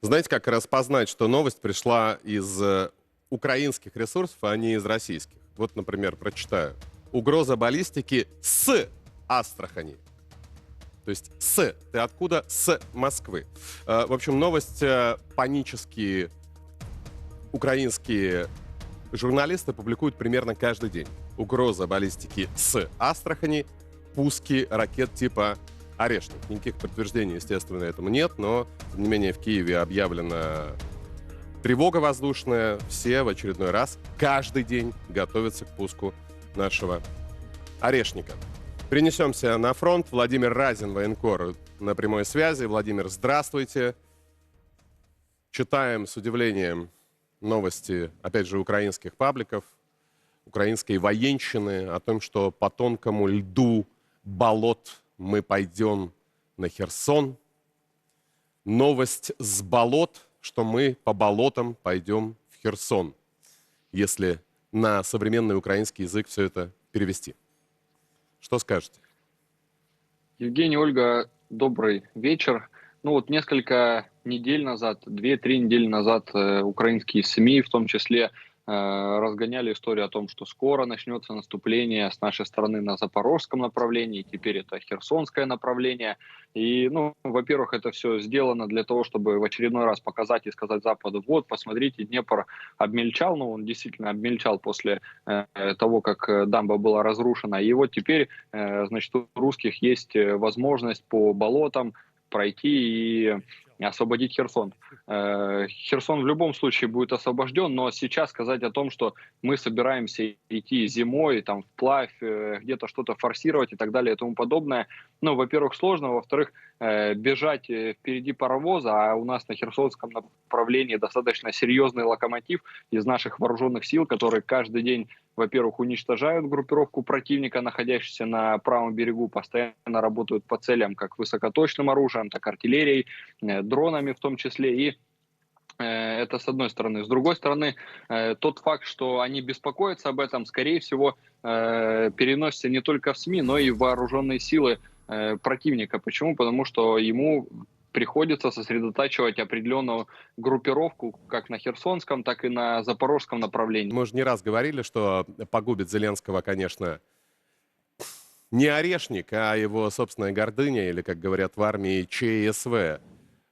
Знаете, как распознать, что новость пришла из э, украинских ресурсов, а не из российских? Вот, например, прочитаю. Угроза баллистики с Астрахани. То есть с. Ты откуда? С Москвы. Э, В общем, новость э, панические украинские журналисты публикуют примерно каждый день. Угроза баллистики с Астрахани, пуски ракет типа «Орешник». Никаких подтверждений, естественно, этому нет, но, тем не менее, в Киеве объявлена тревога воздушная. Все в очередной раз каждый день готовятся к пуску нашего «Орешника». Перенесемся на фронт. Владимир Разин, военкор, на прямой связи. Владимир, здравствуйте. Читаем с удивлением новости, опять же, украинских пабликов, украинской военщины о том, что по тонкому льду болот мы пойдем на Херсон. Новость с болот, что мы по болотам пойдем в Херсон, если на современный украинский язык все это перевести. Что скажете? Евгений, Ольга, добрый вечер. Ну вот несколько недель назад, две-три недели назад э, украинские СМИ, в том числе, разгоняли историю о том, что скоро начнется наступление с нашей стороны на запорожском направлении, теперь это херсонское направление. И, ну, во-первых, это все сделано для того, чтобы в очередной раз показать и сказать Западу, вот, посмотрите, Днепр обмельчал, ну, он действительно обмельчал после э, того, как э, дамба была разрушена. И вот теперь, э, значит, у русских есть э, возможность по болотам пройти и освободить Херсон. Э, Херсон в любом случае будет освобожден, но сейчас сказать о том, что мы собираемся идти зимой, там, вплавь, э, где-то что-то форсировать и так далее и тому подобное, ну, во-первых, сложно, во-вторых, бежать э, впереди паровоза, а у нас на Херсонском направлении достаточно серьезный локомотив из наших вооруженных сил, которые каждый день во-первых, уничтожают группировку противника, находящуюся на правом берегу, постоянно работают по целям как высокоточным оружием, так и артиллерией, э, дронами в том числе. И э, это с одной стороны. С другой стороны, э, тот факт, что они беспокоятся об этом, скорее всего, э, переносится не только в СМИ, но и в вооруженные силы э, противника. Почему? Потому что ему приходится сосредотачивать определенную группировку как на Херсонском, так и на Запорожском направлении. Мы уже не раз говорили, что погубит Зеленского, конечно, не орешник, а его собственная гордыня, или, как говорят в армии, ЧСВ,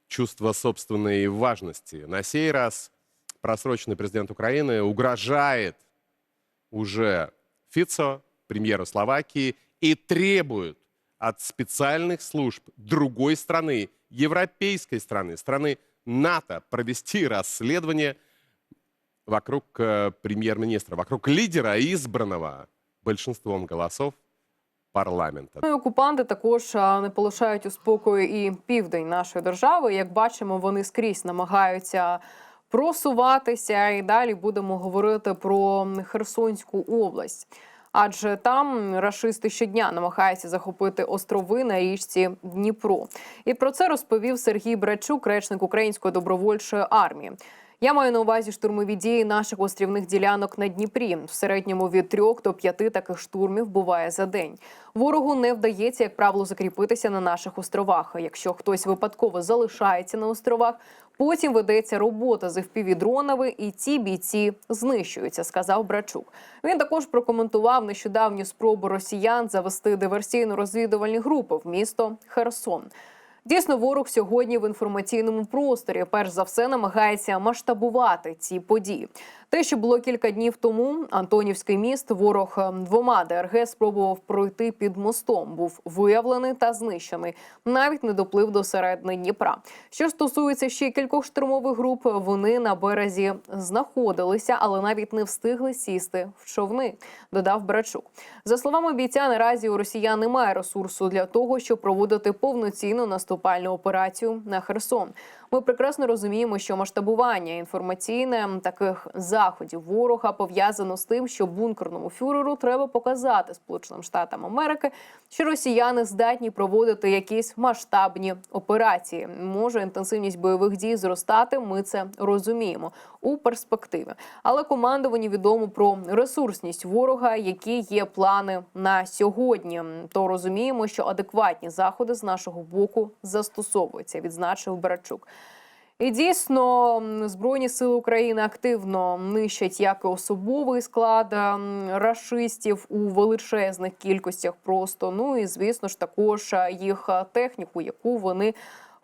чувство собственной важности. На сей раз просроченный президент Украины угрожает уже Фицо, премьеру Словакии, и требует от специальных служб другой страны, европейской страны, страны НАТО, провести расследование вокруг э, премьер-министра, вокруг лидера, избранного большинством голосов парламента. Ну, і Окупанти також а, не полишають у спокої і південь нашої держави. Як бачимо, вони скрізь намагаються просуватися. І далі будемо говорити про Херсонську область. Адже там рашисти щодня намагаються захопити острови на річці Дніпро. І про це розповів Сергій Брачук, речник Української добровольчої армії. Я маю на увазі штурмові дії наших острівних ділянок на Дніпрі. В середньому від трьох до п'яти таких штурмів буває за день. Ворогу не вдається, як правило, закріпитися на наших островах. Якщо хтось випадково залишається на островах, потім ведеться робота з FPV-дронами, і ці бійці знищуються, сказав Брачук. Він також прокоментував нещодавню спробу росіян завести диверсійно-розвідувальні групи в місто Херсон. Дійсно, ворог сьогодні в інформаційному просторі перш за все намагається масштабувати ці події. Те, що було кілька днів тому, Антонівський міст ворог е, двома ДРГ спробував пройти під мостом. Був виявлений та знищений. Навіть не доплив до середини Дніпра. Що стосується ще кількох штурмових груп, вони на березі знаходилися, але навіть не встигли сісти в човни. Додав Брачук. За словами бійця, наразі у росіян немає ресурсу для того, щоб проводити повноцінну наступальну операцію на Херсон. Ми прекрасно розуміємо, що масштабування інформаційне таких заходів ворога пов'язано з тим, що бункерному фюреру треба показати Сполученим Штатам Америки, що росіяни здатні проводити якісь масштабні операції. Може інтенсивність бойових дій зростати. Ми це розуміємо у перспективі. Але командуванню відомо про ресурсність ворога, які є плани на сьогодні. То розуміємо, що адекватні заходи з нашого боку застосовуються, відзначив Барачук. І дійсно збройні сили України активно нищать як особовий склад м, рашистів у величезних кількостях. Просто ну і звісно ж також їх техніку, яку вони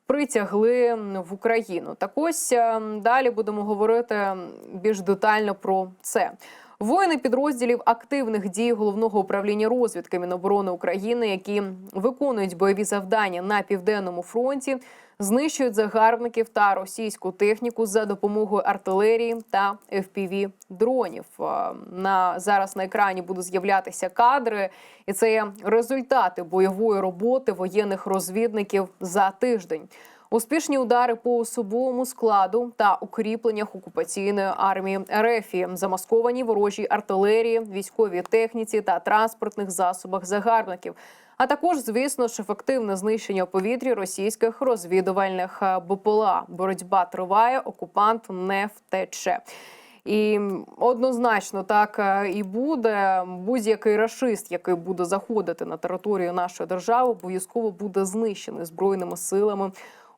притягли в Україну. Так ось е, далі будемо говорити більш детально про це. Воїни підрозділів активних дій головного управління розвідки Міноборони України, які виконують бойові завдання на південному фронті, знищують загарбників та російську техніку за допомогою артилерії та fpv дронів. Е, На зараз на екрані будуть з'являтися кадри, і це результати бойової роботи воєнних розвідників за тиждень. Успішні удари по особовому складу та укріпленнях окупаційної армії РФ, замасковані ворожій артилерії, військовій техніці та транспортних засобах загарбників. А також, звісно ж, ефективне знищення у повітрі російських розвідувальних е, БПЛА. Боротьба триває, окупант не втече. І однозначно так е, і буде. Будь-який рашист, який буде заходити на територію нашої держави, обов'язково буде знищений збройними силами.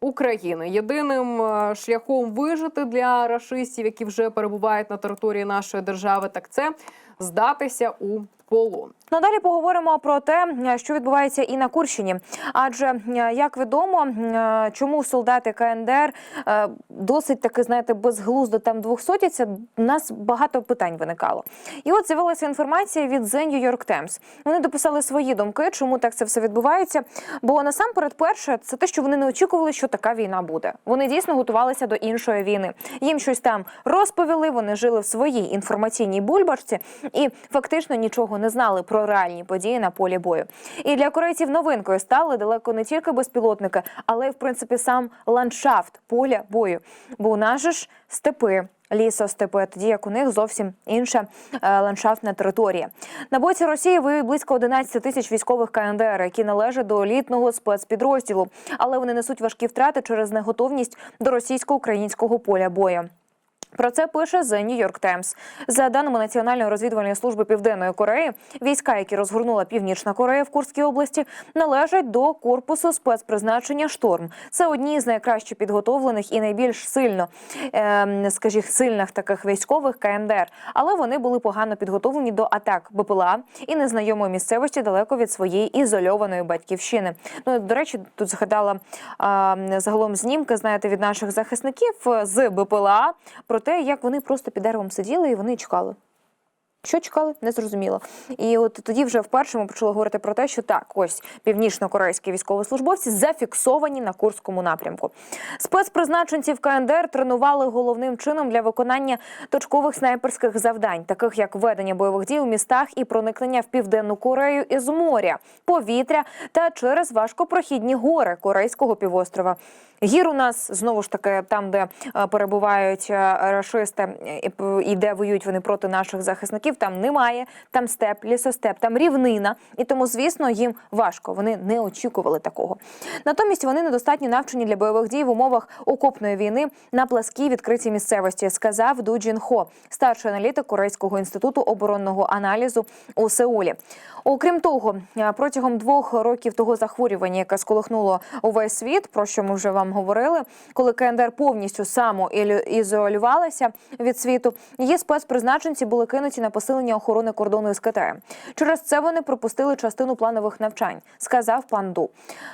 України. Єдиним е, шляхом вижити для рашистів, які вже перебувають на території нашої держави, так це здатися у полон. Надалі поговоримо про те, що відбувається і на Курщині. Адже е, як відомо, е, чому солдати КНДР е, досить таки знаєте безглуздо там двохсотяться, у нас багато питань виникало. І от з'явилася інформація від The New York Times. Вони дописали свої думки, чому так це все відбувається. Бо насамперед, перше, це те, що вони не очікували, що така війна буде. Вони дійсно готувалися до іншої війни. Їм щось там розповіли. Вони жили в своїй інформаційній бульбашці і фактично нічого не знали про реальні події на полі бою. І для корейців новинкою стали далеко не тільки безпілотники, але й в принципі сам ландшафт поля бою. Бо у нас же ж степи. Лісостепи, тоді як у них зовсім інша е, ландшафтна територія. На боці Росії воює близько 11 тисяч військових КНДР, які належать до елітного спецпідрозділу, але вони несуть важкі втрати через неготовність до російсько-українського поля бою. Про це пише The New York Times. За даними Національної розвідувальної служби Південної Кореї, війська, які розгорнула Північна Корея в Курській області, належать до корпусу спецпризначення Шторм. Це одні з найкраще підготовлених і найбільш сильно, е, скажімо, сильних таких військових КНДР. Але вони були погано підготовлені до атак БПЛА і незнайомої місцевості далеко від своєї ізольованої батьківщини. Ну до речі, тут згадала загалом знімки, знаєте, від наших захисників е, з БПЛА про те, як вони просто під деревом сиділи і вони чекали. Що чекали, не зрозуміло. І от тоді вже вперше ми почали говорити про те, що так, ось північно-корейські військовослужбовці зафіксовані на Курському напрямку. Спецпризначенців КНДР тренували головним чином для виконання точкових снайперських завдань, таких як ведення бойових дій у містах і проникнення в південну Корею із моря, повітря та через важкопрохідні гори Корейського півострова. Гір у нас знову ж таки там, де е, перебувають е, рашисти е, і де воюють вони проти наших захисників, там немає. Там степ, лісостеп, там рівнина. І тому, звісно, їм важко. Вони не очікували такого. Натомість вони недостатньо навчені для бойових дій в умовах окопної війни на пласкій відкритій місцевості, сказав Ду Джін Хо, старший аналітик Корейського інституту оборонного аналізу у Сеулі. Окрім того, е, протягом двох років того захворювання, яке сколихнуло увесь світ, про що ми вже вам говорили, коли КНДР повністю самоізолювалася від світу, її спецпризначенці були кинуті на посилення охорони кордону із Китаєм. Через це вони пропустили частину планових навчань, сказав пан Ду.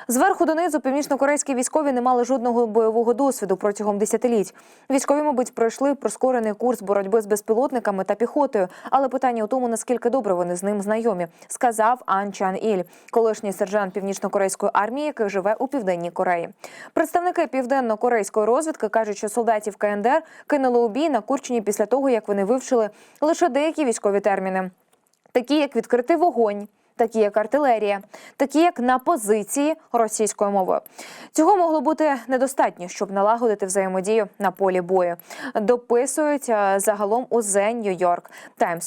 Зверху донизу північнокорейські військові не мали жодного бойового досвіду протягом десятиліть. Військові, мабуть, пройшли прискорений курс боротьби з безпілотниками та піхотою, але питання у тому, наскільки добре вони з ним знайомі, сказав Ан Чан Іль, колишній сержант північно-корейської армії, який живе у південній Кореї. Представники південно-корейської розвідки кажуть, що солдатів КНДР кинули у бій на Курчині після того, як вони вивчили лише деякі військові терміни, такі як відкритий вогонь. Такі як артилерія, такі як на позиції російською мовою. Цього могло бути недостатньо, щоб налагодити взаємодію на полі бою. Дописують е, загалом у The New York Times.